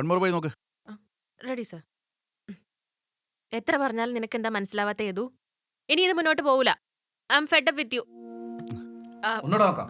One more പോയി നോക്ക്. Ready sir എത്ര പറഞ്ഞാലും നിനക്ക് എന്താ മനസ്സിലാവാത്ത ഏതു? ഇനി ഇത് മുന്നോട്ട് പോവില്ല I am fed with you ഒന്നുകൂടെ നോക്കാം.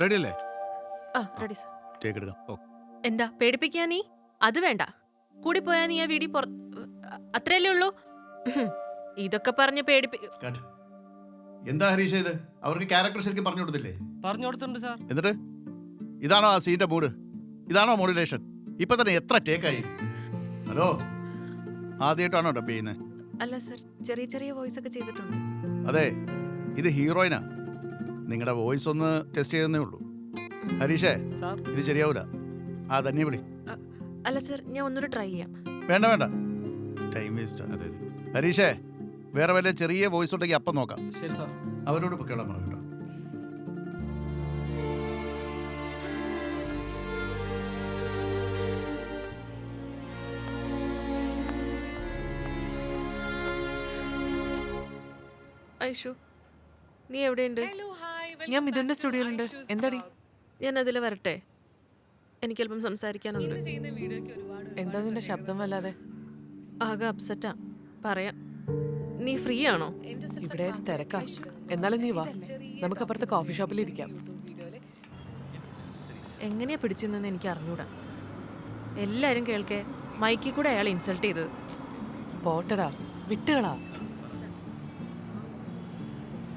റെഡി അല്ലേ? ആ റെഡി സർ ടേക്ക് എടുക്കാം. എന്താ പേടിപ്പിക്കാ നീ? അത് വേണ്ട. കൂടി പോയാ നീ ആ വീടി പുറ അത്രയല്ലേ ഉള്ളൂ? ഇതൊക്കെ പറഞ്ഞ് പേടിപ്പി എന്താ ഹരീഷ ഇത്? അവർക്ക് ക്യാരക്ടർ ശരിക്കും പറഞ്ഞു കൊടുത്തില്ലേ? പറഞ്ഞു കൊടുത്തിട്ടുണ്ട് സാർ എന്നിട്ട്? ഇതാണോ ആ സീന്റെ മൂഡ് ഇതാണോ മോഡുലേഷൻ ഇപ്പൊ തന്നെ എത്ര ടേക്കായി? ഹലോ? ആദ്യമായിട്ടാണോ ഡബ് ചെയ്യുന്നത് അല്ല സർ ചെറിയ ചെറിയ വോയിസ് ഒക്കെ ചെയ്തിട്ടുണ്ട്. അതെ ഇത് ഹീറോയിനാ. നിങ്ങളുടെ വോയിസ് ഒന്ന് ടെസ്റ്റ് ചെയ്തേ ഉള്ളൂ. ഹരീഷേ സാർ. ഇത് ശരിയാവൂല. ആ തന്നെ വിളി. അല്ല സർ ഞാൻ ഒന്നുകൂടെ ട്രൈ ചെയ്യാം. വേണ്ട വേണ്ട. ടൈം വേസ്റ്റ് അതെ ഹരീഷേ വേറെ വല്ല ചെറിയ വോയിസ് ഉണ്ടെങ്കിൽ അപ്പം നോക്കാം. ശരി സർ. അവരോട് പൊക്കോളാൻ പറഞ്ഞു ഐഷു നീ എവിടെയുണ്ട്? ഞാൻ മിഥുന്റെ സ്റ്റുഡിയോയിലുണ്ട് എന്താടി? ഞാൻ അതിൽ വരട്ടെ. എനിക്ക് അല്പം സംസാരിക്കാനുണ്ട് എന്താ നിന്റെ ശബ്ദം വല്ലാതെ? ആകെ അപ്സെറ്റാ. പറയാം. നീ ഫ്രീ ആണോ? ഇവിടെ തിരക്കാ. എന്നാലും നീ വാ. നമുക്ക് അപ്പുറത്തെ കോഫി ഷോപ്പിൽ ഇരിക്കാം. എങ്ങനെയാ പിടിച്ചെന്ന് എനിക്ക് അറിഞ്ഞൂടാ. എല്ലാരും കേൾക്കെ. മൈക്കിൽ കൂടെ അയാൾ ഇൻസൾട്ട് ചെയ്തത്. പോട്ടടാ. വിട്ടുകളാ.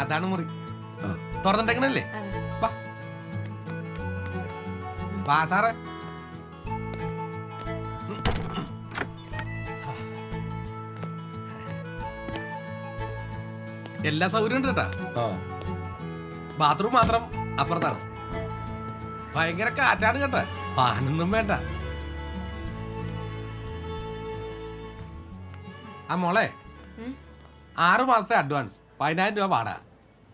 അതാണ് മുറി. തുറന്നിട്ടേക്കണല്ലേ? വാ. വാ സാറേ. എല്ലാ സൗകര്യം ഉണ്ട് കേട്ടാ. ബാത്റൂം മാത്രം അപ്പുറത്താണ്. ഭയങ്കര കാറ്റാണ് കേട്ടാ. ഫാനൊന്നും വേണ്ട. ആ മോളെ ആറു മാസത്തെ അഡ്വാൻസ് പതിനായിരം രൂപ വാടാ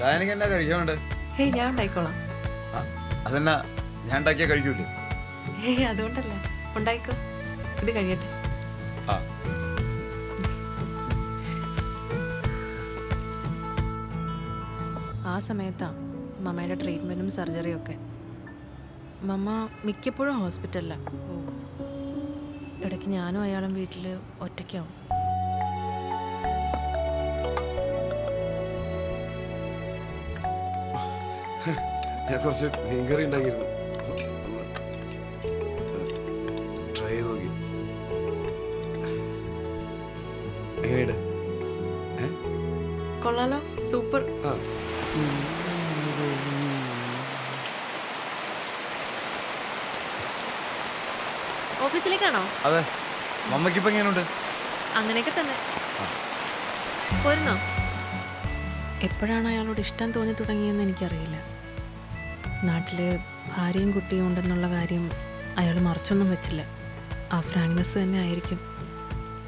ഡാനിക്ക് എന്നാ കഴിക്കാനുണ്ട്? ഹേയ് ഞാൻ ഉണ്ടായിക്കോളാം. അതെന്നാ? ഞാൻ ഉണ്ടാക്കിയാ കഴിക്കൂലേ? ഹേയ് അതുകൊണ്ടല്ല. ഉണ്ടായിക്കോ. ഇത് കഴിയട്ടെ. ആ. ആ സമയത്താ മമ്മയുടെ ട്രീറ്റ്മെന്റും സർജറിയും ഒക്കെ. മമ്മ മിക്കപ്പോഴും ഹോസ്പിറ്റലിലാണ് ഇടയ്ക്ക് ഞാനും അയാളും വീട്ടിൽ ഒറ്റയ്ക്കാവും. ഞാൻ കുറച്ച് മീൻകറി ഉണ്ടാക്കിയിരുന്നു. ട്രൈ ചെയ്ത് നോക്കി. എങ്ങനെയുണ്ട്? കൊള്ളാലോ. സൂപ്പർ. ആ. ഓഫീസിലേക്കാണോ? അതെ. മമ്മക്ക് ഇപ്പൊ എങ്ങനെയുണ്ട്? അങ്ങനെയൊക്കെ തന്നെ. പോരുന്നോ? എപ്പോഴാണ് അയാളോട് ഇഷ്ടം തോന്നി തുടങ്ങിയെന്ന് എനിക്കറിയില്ല. നാട്ടിൽ ഭാര്യയും കുട്ടിയും ഉണ്ടെന്നുള്ള കാര്യം അയാൾ മറച്ചൊന്നും വെച്ചില്ല. ആ ഫ്രാങ്ക്നെസ് തന്നെ ആയിരിക്കും.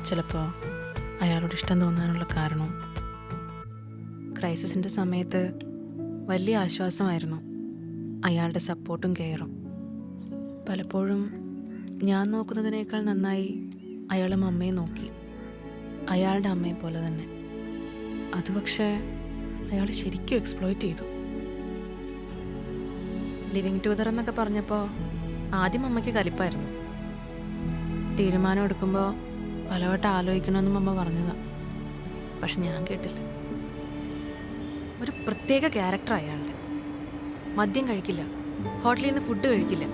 ചിലപ്പോൾ അയാളോട് ഇഷ്ടം തോന്നാനുള്ള കാരണവും ക്രൈസിസിന്റെ സമയത്ത് വലിയ ആശ്വാസമായിരുന്നു. അയാളുടെ സപ്പോർട്ടും കെയറും. പലപ്പോഴും ഞാൻ നോക്കുന്നതിനേക്കാൾ നന്നായി അയാളും അമ്മയെ നോക്കി. അയാളുടെ അമ്മയെ പോലെ തന്നെ. അത് പക്ഷേ അയാൾ ശരിക്കും എക്സ്പ്ലോയിറ്റ് ചെയ്തു. ലിവിങ് ടുഗദർ എന്നൊക്കെ പറഞ്ഞപ്പോൾ ആദ്യം അമ്മയ്ക്ക് കലിപ്പായിരുന്നു. തീരുമാനം എടുക്കുമ്പോൾ പലവട്ടം ആലോചിക്കണമെന്നും അമ്മ പറഞ്ഞതാണ് പക്ഷെ ഞാൻ കേട്ടില്ല. ഒരു പ്രത്യേക ക്യാരക്ടർ അയാളുടെ. മദ്യം കഴിക്കില്ല. ഹോട്ടലിൽ നിന്ന് ഫുഡ് കഴിക്കില്ല.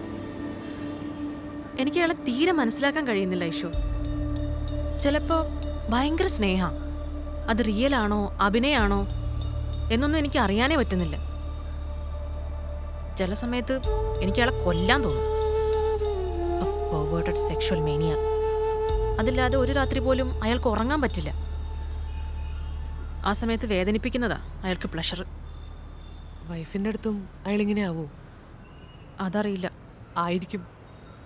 എനിക്ക് അയാളെ തീരെ മനസ്സിലാക്കാൻ കഴിയുന്നില്ല ഐഷു ചിലപ്പോൾ ഭയങ്കര സ്നേഹ. അത് റിയൽ ആണോ അഭിനയാണോ എന്നൊന്നും എനിക്ക് അറിയാനേ പറ്റുന്നില്ല. ചില സമയത്ത് എനിക്ക് അയാളെ കൊല്ലാൻ തോന്നും. സെക്ഷൽ മേനിയ അതില്ലാതെ ഒരു രാത്രി പോലും അയാൾക്ക് ഉറങ്ങാൻ പറ്റില്ല. ആ സമയത്ത് വേദനിപ്പിക്കുന്നതാ അയാൾക്ക് പ്ലഷർ വൈഫിന്റെ അടുത്തും അയാൾ ഇങ്ങനെ ആവോ? അതറിയില്ല. ആയിരിക്കും.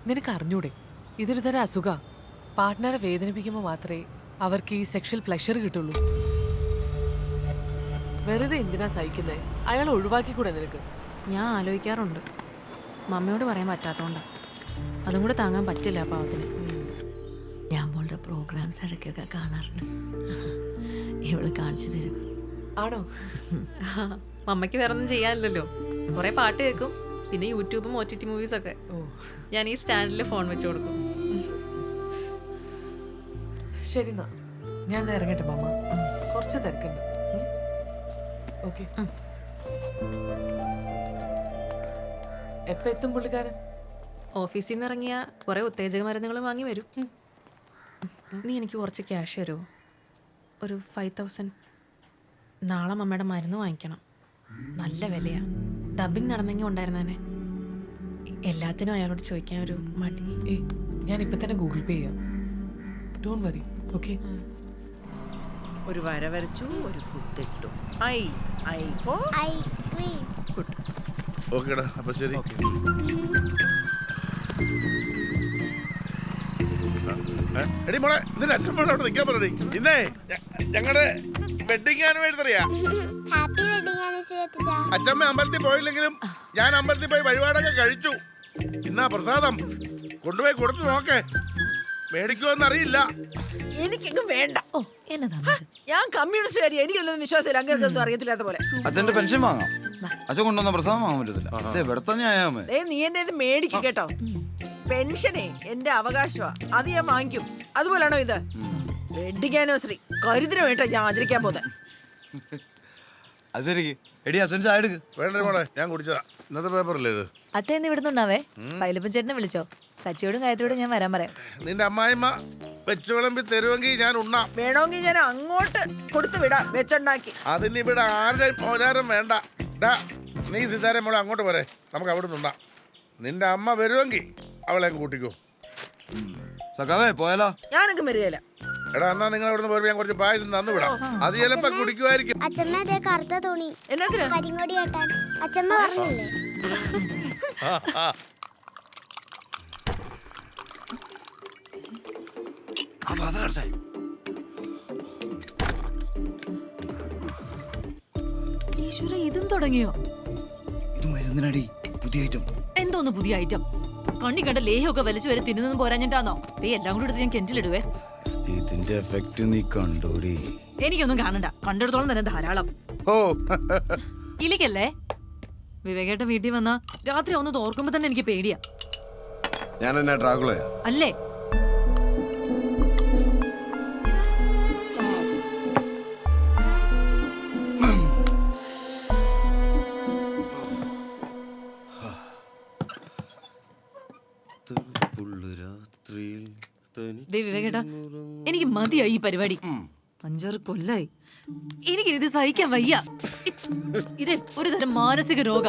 നിനക്ക് അറിഞ്ഞൂടെ? ഇതൊരു തരം അസുഖ. പാർട്ട്ണറെ വേദനിപ്പിക്കുമ്പോൾ മാത്രമേ അവർക്ക് ഈ സെക്ഷൽ പ്ലഷർ കിട്ടുള്ളൂ. വെറുതെ എന്തിനാ സഹിക്കുന്നത് അയാൾ ഒഴിവാക്കിക്കൂടെ നിനക്ക്? ഞാൻ ആലോചിക്കാറുണ്ട്. മമ്മയോട് പറയാൻ പറ്റാത്തതുകൊണ്ടാ അതും കൂടെ താങ്ങാൻ പറ്റില്ല പാവത്തിന്. ഞാൻ മോളുടെ പ്രോഗ്രാംസ് ഇടയ്ക്കൊക്കെ കാണാറുണ്ട്. ഇവൾ കാണിച്ചു തരും. ആണോ? മമ്മയ്ക്ക് വേറെ ഒന്നും ചെയ്യാനില്ലല്ലോ. കുറെ പാട്ട് കേൾക്കും പിന്നെ യൂട്യൂബും ഒ ടി ടി മൂവീസൊക്കെ ഓ ഞാൻ ഈ സ്റ്റാൻഡിൽ ഫോൺ വെച്ച് കൊടുക്കും. ശരി എന്നാ. ഞാൻ ഇറങ്ങട്ടെ മാമ. കുറച്ച് തിരക്കുണ്ട്. ഓക്കെ. എപ്പോ എത്തും പുള്ളിക്കാരൻ? ഓഫീസിൽ നിന്ന് ഇറങ്ങിയ കുറെ ഉത്തേജക മരുന്നുകൾ വാങ്ങി വരും. നീ എനിക്ക് കുറച്ച് ക്യാഷ് തരുമോ ഒരു ഫൈവ് തൗസൻഡ് നാളെ മമ്മയുടെ മരുന്ന് വാങ്ങിക്കണം. നല്ല വിലയാ. ഡബിങ് നടന്നെങ്കിൽ ഉണ്ടായിരുന്നേനെ. എല്ലാത്തിനും അയാളോട് ചോദിക്കാൻ ഒരു മടി. ഞാൻ ഇപ്പൊ തന്നെ ഗൂഗിൾ പേ ചെയ്യാം. ഡോണ്ട് വറി ഓക്കെ ഒരു വര വരച്ചു ഒരു കുത്തിട്ടു. I I for ice cream ഓക്കേടാ അപ്പൊ ശരി. എടി മോളെ ഇതിന്റെ അച്ഛൻ മോളെ അവിടെ നിൽക്കാൻ പറയണേ ഇന്നേ ഞങ്ങളുടെ വെഡിങ് ആനിവേഴ്സറി അറിയാ ഹാപ്പി വെഡിങ് ആനിവേഴ്സറി അച്ഛമ്മ അമ്പലത്തിൽ പോയില്ലെങ്കിലും ഞാൻ അമ്പലത്തിൽ പോയി വഴിപാടൊക്കെ കഴിച്ചു. ഇന്നാ പ്രസാദം. കൊണ്ടുപോയി കൊടുത്തു നോക്കേ. മേടിക്കുമെന്ന് അറിയില്ല. എനിക്കെങ്ങും വേണ്ട. ഓ എന്നതാ ഞാൻ കമ്മ്യൂണിസ്റ്റുകാരി എനിക്കൊന്നും വിശ്വാസമില്ല. അങ്ങനെയൊന്നും അറിയത്തില്ലാത്ത പോലെ. അച്ഛന്റെ പെൻഷൻ വാങ്ങാം. അച്ഛൻ കൊണ്ടുവന്ന പ്രസാദം വാങ്ങാൻ പറ്റത്തില്ല. ഇത് എവിടത്തെ ന്യായമേ ഏ നീ എന്നെ ഇത് മേടിക്കും കേട്ടോ. പെൻഷനേ എന്റെ അവകാശമാ അത് ഞാൻ വാങ്ങിക്കും. അതുപോലാണോ ഇത്? വെഡിങ് ആനിവേഴ്സറി കരുതിന് വേണ്ട ഞാൻ ആചരിക്കാൻ പോകുന്നത് അത് ശരി. എടി അച്ഛൻ ചായ എടുക്ക്. വേണ്ട മോളെ ഞാൻ കുടിച്ചതാ. ഇന്നത്തെ പേപ്പറല്ലേ ഇത്? അച്ഛൻ ഇന്ന് ഇവിടുന്നുണ്ടാവേ? പൈലപ്പൻ ചേട്ടനെ വിളിച്ചോ? സച്ചിയോടും കാര്യത്തോടും ഞാൻ വരാൻ പറയാം. നിന്റെ അമ്മായിമ്മ വെച്ച് വിളമ്പി തരുമെങ്കിൽ ഞാൻ ഉണ്ണാം. വേണമെങ്കിൽ ഞാൻ അങ്ങോട്ട് കൊടുത്തു വിടാം. വെച്ചുണ്ടാക്കി. അതിന് ഇവിടെ ആരുടെ മോചാരം വേണ്ട. ഡാ നീ സിതാരെ മോളെ അങ്ങോട്ട് പോരെ. നമുക്ക് അവിടെ നിന്നുണ്ടാ നിന്റെ അമ്മ വരുമെങ്കിൽ അവളെ അങ്ങ് കൂട്ടിക്കോ. സഖാവേ പോയാലോ? ഞാനൊക്കെ വരികയില്ല എടാ എന്നാ നിങ്ങൾ അവിടെ നിന്ന് ഞാൻ കുറച്ച് പായസം തന്നു വിടാം. അത് ചിലപ്പോ കുടിക്കുമായിരിക്കും. അച്ഛമ്മ അതേ കറുത്ത തുണി. എന്നതിന് കരിങ്ങോടി കെട്ടാൻ. അച്ഛമ്മ പറഞ്ഞില്ലേ? ആ അടച്ചേ ഈശ്വര ഇതും തുടങ്ങിയോ? ഇത് മരുന്നിനടി പുതിയ ഐറ്റം എന്തോന്ന് പുതിയ ഐറ്റം കണ്ണി കണ്ട ലേഹൊക്കെ വലിച്ചു വരെ തിന്നു പോരാഞ്ഞിട്ടാന്നോ? ദേ എല്ലാം കൂടി എടുത്ത് ഞാൻ കെഞ്ചിലിടുവേ ഇതിന്റെ എഫക്റ്റ് നീ കണ്ടോടി. എനിക്കൊന്നും കാണണ്ട. കണ്ടെടുത്തോളം തന്നെ ധാരാളം. ഓ. ഇലിക്കല്ലേ? വിവേകേട്ട വീട്ടിൽ വന്ന രാത്രി ഒന്ന് തോർക്കുമ്പോ തന്നെ എനിക്ക് പേടിയാ. ഞാൻ എന്നാ ഡ്രാഗുളയാ അല്ലേ? പരിപാടി. അഞ്ചാറ് കൊല്ലായി. എനിക്കിത് സഹിക്കാൻ വയ്യ. ഇത് ഒരു തരം മാനസിക രോഗ.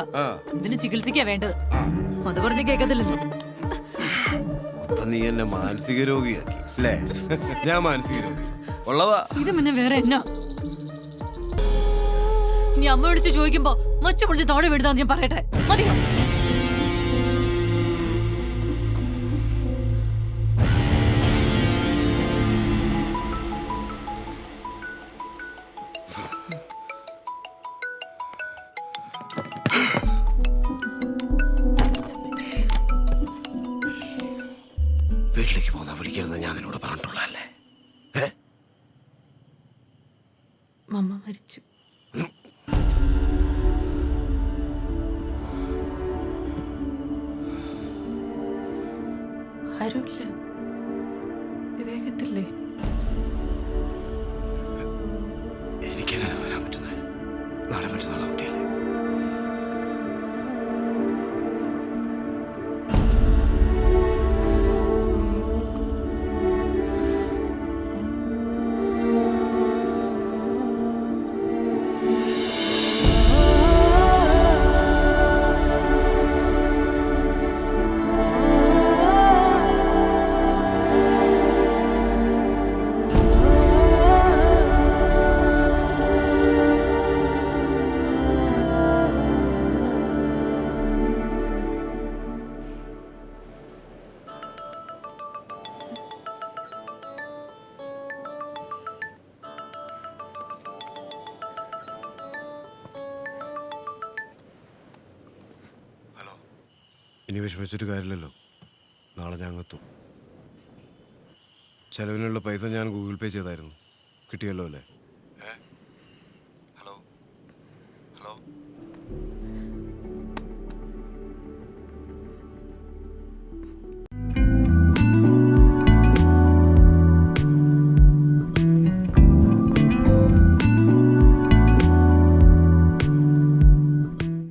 ഇതിന് ചികിത്സിക്കാ വേണ്ടത്. അത് പറഞ്ഞ കേക്കത്തില്ലല്ലോ. നീ എന്നെ മാനസിക രോഗിയാക്കി അല്ലേ? ഞാൻ മാനസിക രോഗി. ഇത് പിന്നെ വേറെ എന്നാ? നീ അമ്മ വിളിച്ച് ചോദിക്കുമ്പോ മച്ച പൊളിച്ച് താഴെ വിടുതാന്ന് ഞാൻ പറയട്ടെ. മതിയോ? ഇനി വിഷമിച്ചിട്ട് കാര്യമില്ലല്ലോ. നാളെ ഞാൻ എത്തും. ചെലവിനുള്ള പൈസ ഞാൻ ഗൂഗിൾ പേ ചെയ്തായിരുന്നു. കിട്ടിയല്ലോ അല്ലേ? ഏഹ്